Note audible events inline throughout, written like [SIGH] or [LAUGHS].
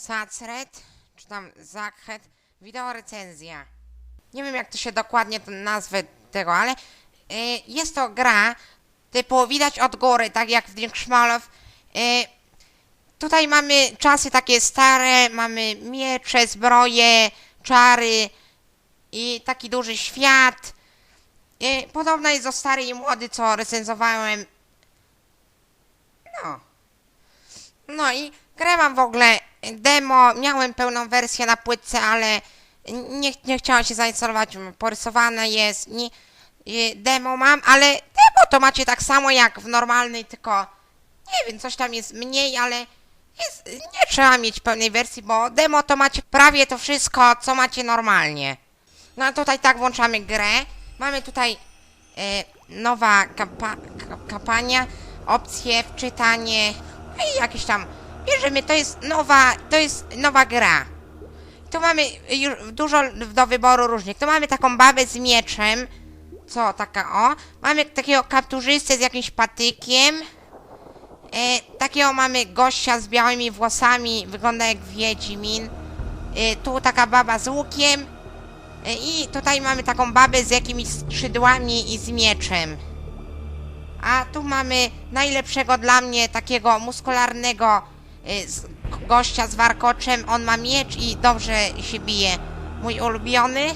Sacred, czy tam Zakhet, wideo recenzja. Nie wiem jak to się dokładnie to nazwę tego, ale y, jest to gra typu widać od góry, tak jak w Drinkschmalow. Y, tutaj mamy czasy takie stare, mamy miecze, zbroje, czary i taki duży świat. Y, podobna jest do stary i młody, co recenzowałem. No. No i grę mam w ogóle demo, miałem pełną wersję na płytce, ale nie, nie chciałam się zainstalować, porysowane jest, nie, demo mam, ale demo to macie tak samo jak w normalnej, tylko nie wiem, coś tam jest mniej, ale jest, nie trzeba mieć pełnej wersji, bo demo to macie prawie to wszystko, co macie normalnie. No a tutaj tak włączamy grę, mamy tutaj e, nowa kampa ka- kampania, opcje, wczytanie, no i jakieś tam, bierzemy, to jest nowa, to jest nowa gra. Tu mamy już dużo do wyboru różnych. Tu mamy taką babę z mieczem, co taka o, mamy takiego kapturzystę z jakimś patykiem, e, takiego mamy gościa z białymi włosami, wygląda jak Wiedźmin, e, tu taka baba z łukiem, E, I tutaj mamy taką babę z jakimiś skrzydłami i z mieczem. A tu mamy najlepszego dla mnie takiego muskularnego z, gościa z warkoczem. On ma miecz i dobrze się bije. Mój ulubiony. Y,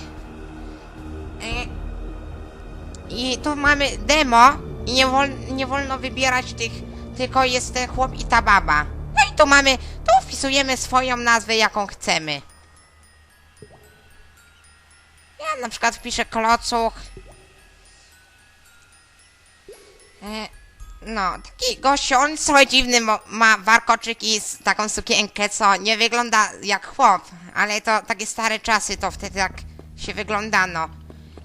I tu mamy demo i nie, wol, nie wolno wybierać tych, tylko jest ten chłop i ta baba. No i tu mamy, tu wpisujemy swoją nazwę jaką chcemy. Ja na przykład wpiszę klocuch. E, no, taki gościu, on trochę dziwny, bo ma warkoczyk i z taką sukienkę, co nie wygląda jak chłop, ale to takie stare czasy, to wtedy tak się wyglądano.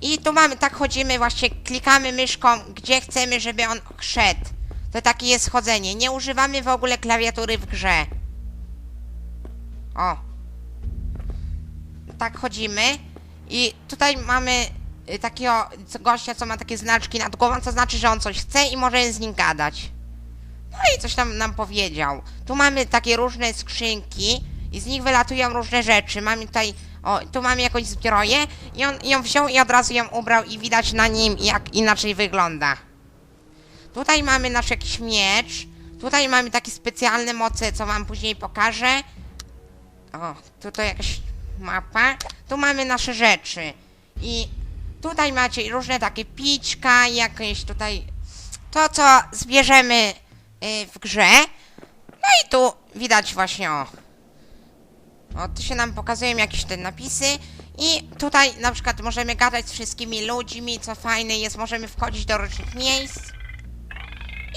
I tu mamy, tak chodzimy, właśnie klikamy myszką, gdzie chcemy, żeby on szedł. To takie jest chodzenie. Nie używamy w ogóle klawiatury w grze. O. Tak chodzimy. I tutaj mamy takiego co- gościa, co ma takie znaczki nad głową, co znaczy, że on coś chce i możemy z nim gadać. No i coś tam nam powiedział. Tu mamy takie różne skrzynki i z nich wylatują różne rzeczy. Mamy tutaj, o, tu mamy jakąś zbroję i on ją wziął i od razu ją ubrał i widać na nim, jak inaczej wygląda. Tutaj mamy nasz jakiś miecz. Tutaj mamy takie specjalne moce, co wam później pokażę. O, tutaj jakaś mapa. Tu mamy nasze rzeczy. I tutaj macie różne takie pićka, jakieś tutaj to, co zbierzemy y, w grze. No i tu widać właśnie o. O, tu się nam pokazują jakieś te napisy. I tutaj na przykład możemy gadać z wszystkimi ludźmi, co fajne jest, możemy wchodzić do różnych miejsc.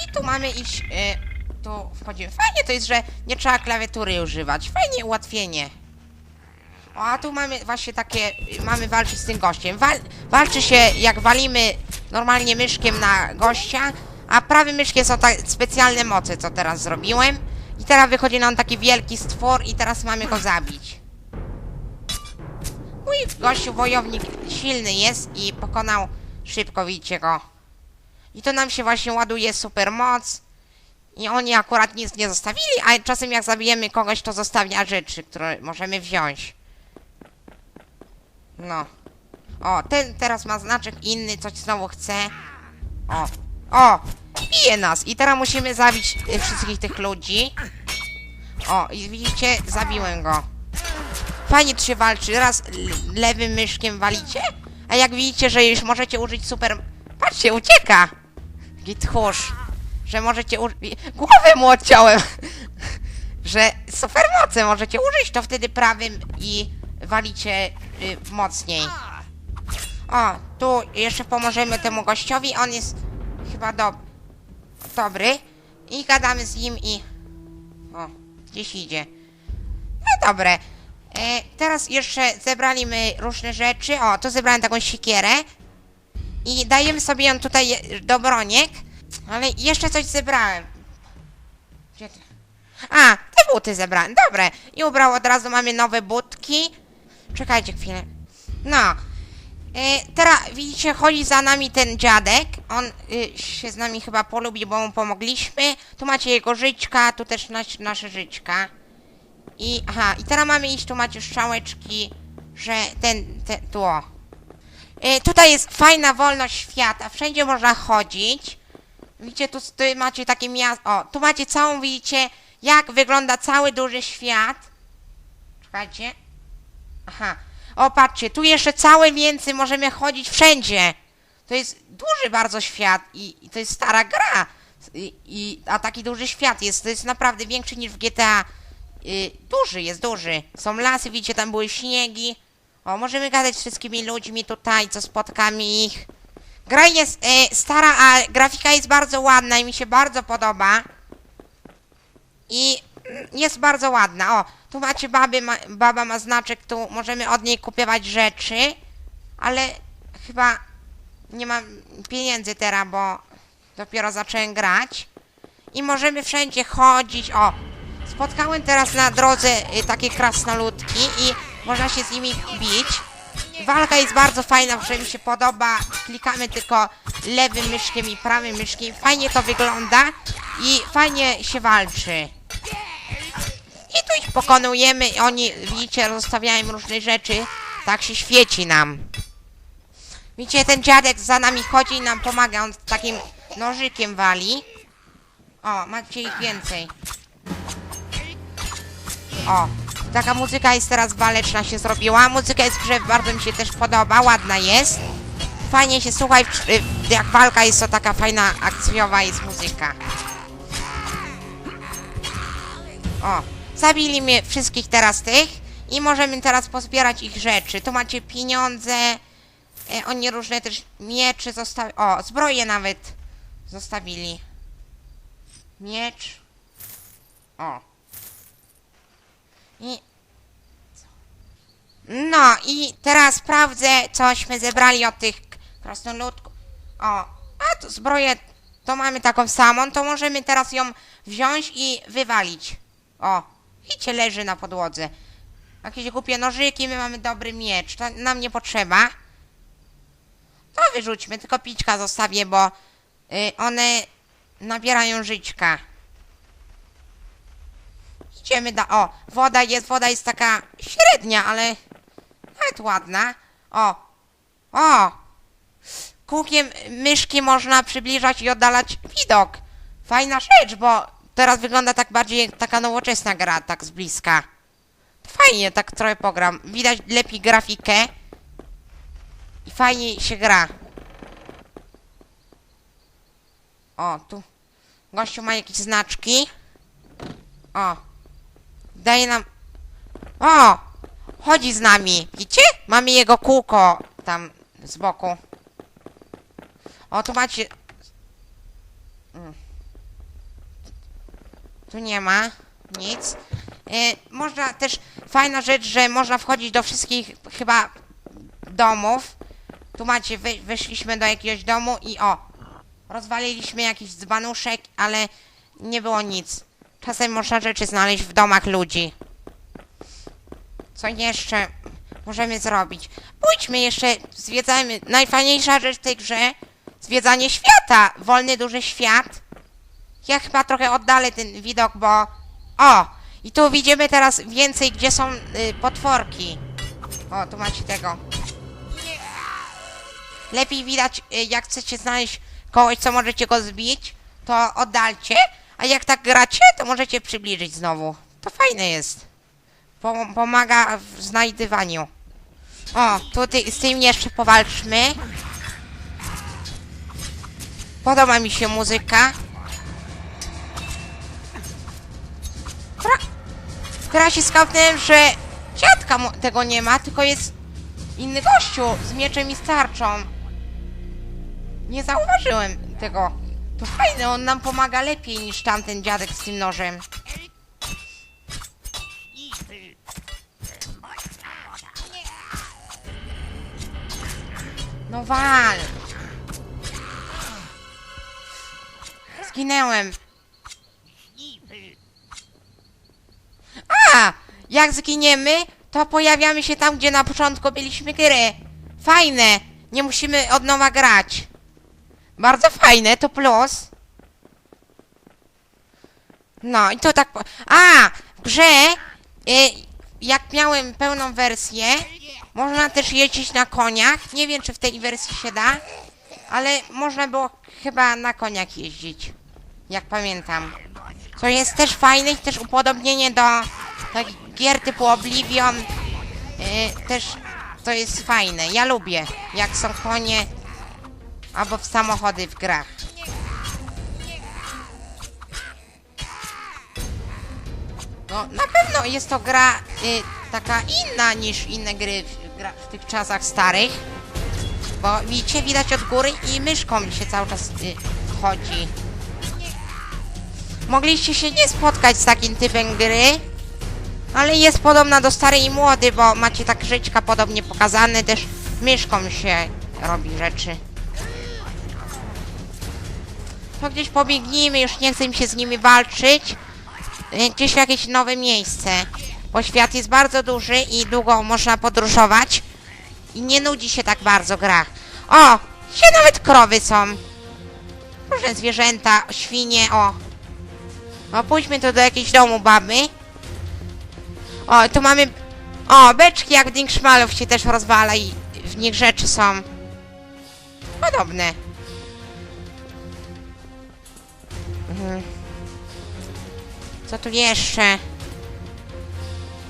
I tu mamy iść, y, tu wchodzimy. Fajnie to jest, że nie trzeba klawiatury używać. Fajnie ułatwienie. O, a tu mamy właśnie takie, mamy walczyć z tym gościem. Wal, walczy się, jak walimy normalnie myszkiem na gościa, a prawym myszkiem są tak specjalne moce, co teraz zrobiłem. I teraz wychodzi nam taki wielki stwór i teraz mamy go zabić. Mój gościu wojownik silny jest i pokonał szybko, widzicie go. I to nam się właśnie ładuje super moc. I oni akurat nic nie zostawili, a czasem jak zabijemy kogoś, to zostawia rzeczy, które możemy wziąć. No. O, ten teraz ma znaczek inny, coś znowu chce. O, o, bije nas. I teraz musimy zabić y, wszystkich tych ludzi. O, i widzicie, zabiłem go. Fajnie tu się walczy. Raz lewym myszkiem walicie, a jak widzicie, że już możecie użyć super... Patrzcie, ucieka! Git tchórz. Że możecie użyć... Głowę mu odciąłem! [LAUGHS] że supermoce możecie użyć, to wtedy prawym i walicie y, mocniej. O, tu jeszcze pomożemy temu gościowi, on jest chyba do... dobry. I gadamy z nim i... O, gdzieś idzie. No dobre. E, teraz jeszcze zebraliśmy różne rzeczy. O, tu zebrałem taką siekierę. I dajemy sobie ją tutaj do broniek. Ale jeszcze coś zebrałem. Gdzie ty? A, te buty zebrałem. Dobre. I ubrał od razu mamy nowe butki. Czekajcie chwilę. No. E, teraz widzicie, chodzi za nami ten dziadek. On y, się z nami chyba polubi, bo mu pomogliśmy. Tu macie jego żyćka, tu też nas, nasze żyćka. I, aha, i teraz mamy iść, tu macie strzałeczki, że ten, ten, tu o. Y, tutaj jest fajna wolność świata, wszędzie można chodzić. Widzicie, tu, tu macie takie miasto, o, tu macie całą, widzicie, jak wygląda cały duży świat. Czekajcie. Aha. O, patrzcie, tu jeszcze całe więcej możemy chodzić wszędzie. To jest duży bardzo świat i, i to jest stara gra. I, i, a taki duży świat jest, to jest naprawdę większy niż w GTA. Y, duży jest, duży. Są lasy, widzicie, tam były śniegi. O, możemy gadać z wszystkimi ludźmi tutaj, co spotkamy ich. Gra jest e, stara, a grafika jest bardzo ładna i mi się bardzo podoba. I jest bardzo ładna. O, tu macie baby, ma, baba ma znaczek, tu możemy od niej kupować rzeczy, ale chyba nie mam pieniędzy teraz, bo dopiero zacząłem grać. I możemy wszędzie chodzić. O, spotkałem teraz na drodze y, takie krasnoludki i można się z nimi bić. Walka jest bardzo fajna, że mi się podoba. Klikamy tylko lewym myszkiem i prawym myszkiem. Fajnie to wygląda i fajnie się walczy. I tu ich pokonujemy oni, widzicie, rozstawiają różne rzeczy. Tak się świeci nam. Widzicie, ten dziadek za nami chodzi i nam pomaga. On takim nożykiem wali. O, macie ich więcej. O, taka muzyka jest teraz waleczna się zrobiła. Muzyka jest w grze, bardzo mi się też podoba, ładna jest. Fajnie się słucha, i w- y, jak walka jest to taka fajna, akcjowa jest muzyka. O, zabili mnie wszystkich teraz tych i możemy teraz pozbierać ich rzeczy. Tu macie pieniądze, e, oni różne też miecze zostawili, o, zbroje nawet zostawili. Miecz. O. I... No i teraz sprawdzę, cośmy zebrali od tych krasnoludków. O, a tu zbroję, to mamy taką samą, to możemy teraz ją wziąć i wywalić. O, widzicie, leży na podłodze. Jakieś głupie nożyki, my mamy dobry miecz, to nam nie potrzeba. To wyrzućmy, tylko piczka zostawię, bo y, one nabierają żyćka. Idziemy da. O, woda jest, woda jest taka średnia, ale nawet ładna. O, o! Kółkiem myszki można przybliżać i oddalać widok. Fajna rzecz, bo teraz wygląda tak bardziej jak taka nowoczesna gra, tak z bliska. Fajnie, tak trochę pogram. Widać lepiej grafikę. I fajnie się gra. O, tu. Gościu ma jakieś znaczki. O. Daje nam... O! Chodzi z nami. Widzicie? Mamy jego kółko tam z boku. O, tu macie... Tu nie ma nic. E, można też... Fajna rzecz, że można wchodzić do wszystkich chyba domów. Tu macie, wy, weszliśmy do jakiegoś domu i o! Rozwaliliśmy jakiś dzbanuszek, ale nie było nic. Czasem można rzeczy znaleźć w domach ludzi. Co jeszcze możemy zrobić? Pójdźmy jeszcze, zwiedzajmy. Najfajniejsza rzecz w tej grze, zwiedzanie świata. Wolny, duży świat. Ja chyba trochę oddalę ten widok, bo... O! I tu widzimy teraz więcej, gdzie są y, potworki. O, tu macie tego. Lepiej widać, y, jak chcecie znaleźć kogoś, co możecie go zbić, to oddalcie. A jak tak gracie, to możecie przybliżyć znowu. To fajne jest. Pom- pomaga w znajdywaniu. O, tutaj z tym jeszcze powalczmy. Podoba mi się muzyka. Gra się skapnąłem, że dziadka tego nie ma, tylko jest inny gościu z mieczem i starczą. Nie zauważyłem tego. To fajne, on nam pomaga lepiej niż tamten dziadek z tym nożem. No wal! Zginęłem. A! Jak zginiemy, to pojawiamy się tam, gdzie na początku byliśmy gry. Fajne. Nie musimy od nowa grać. Bardzo fajne, to plus. No i to tak... po- A! W grze Y, jak miałem pełną wersję, można też jeździć na koniach. Nie wiem, czy w tej wersji się da, ale można było chyba na koniach jeździć. Jak pamiętam. Co jest też fajne i też upodobnienie do takich gier typu Oblivion. Y, też to jest fajne. Ja lubię, jak są konie albo w samochody w grach. No, na pewno jest to gra y, taka inna niż inne gry w, gra, w tych czasach starych. Bo widzicie, widać od góry i myszką się cały czas y, chodzi. Mogliście się nie spotkać z takim typem gry, ale jest podobna do starej i młody, bo macie tak żyćka podobnie pokazane, też myszką się robi rzeczy. To gdzieś pobiegnijmy, już nie chcę mi się z nimi walczyć. Y, Gdzieś w jakieś nowe miejsce, bo świat jest bardzo duży i długo można podróżować i nie nudzi się tak bardzo gra. O, gdzie nawet krowy są. Różne zwierzęta, świnie, o. O, pójdźmy tu do jakiegoś domu baby. O, tu mamy... O, beczki jak w Dinkszmalów się też rozwala i w nich rzeczy są. Podobne. Mhm. Co tu jeszcze?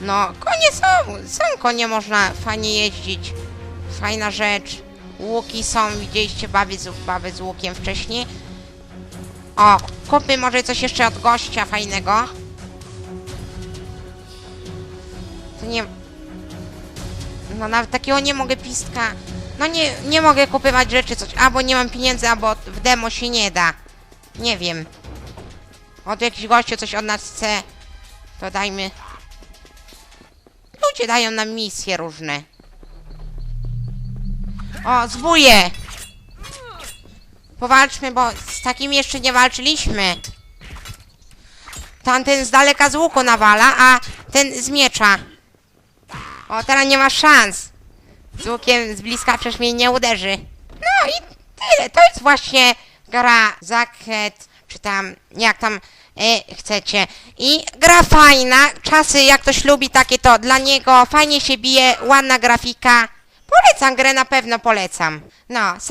No, konie są. Są konie, można fajnie jeździć. Fajna rzecz. Łuki są, widzieliście baby z, baby z łukiem wcześniej. O, kupmy może coś jeszcze od gościa fajnego. To nie... No nawet takiego nie mogę pistka. No nie, nie mogę kupywać rzeczy coś. Albo nie mam pieniędzy, albo w demo się nie da. Nie wiem. Od jakiś gościu coś od nas chce. To dajmy. Ludzie dają nam misje różne. O, zbóje! Powalczmy, bo z takim jeszcze nie walczyliśmy. Tamten z daleka z łuku nawala, a ten z miecza. O, teraz nie ma szans. Z łukiem z bliska przecież mnie nie uderzy. No i tyle. To jest właśnie gra Zaket, czy tam, jak tam e, chcecie. I gra fajna. Czasy, jak ktoś lubi takie, to dla niego fajnie się bije, ładna grafika. Polecam grę, na pewno polecam. No, ser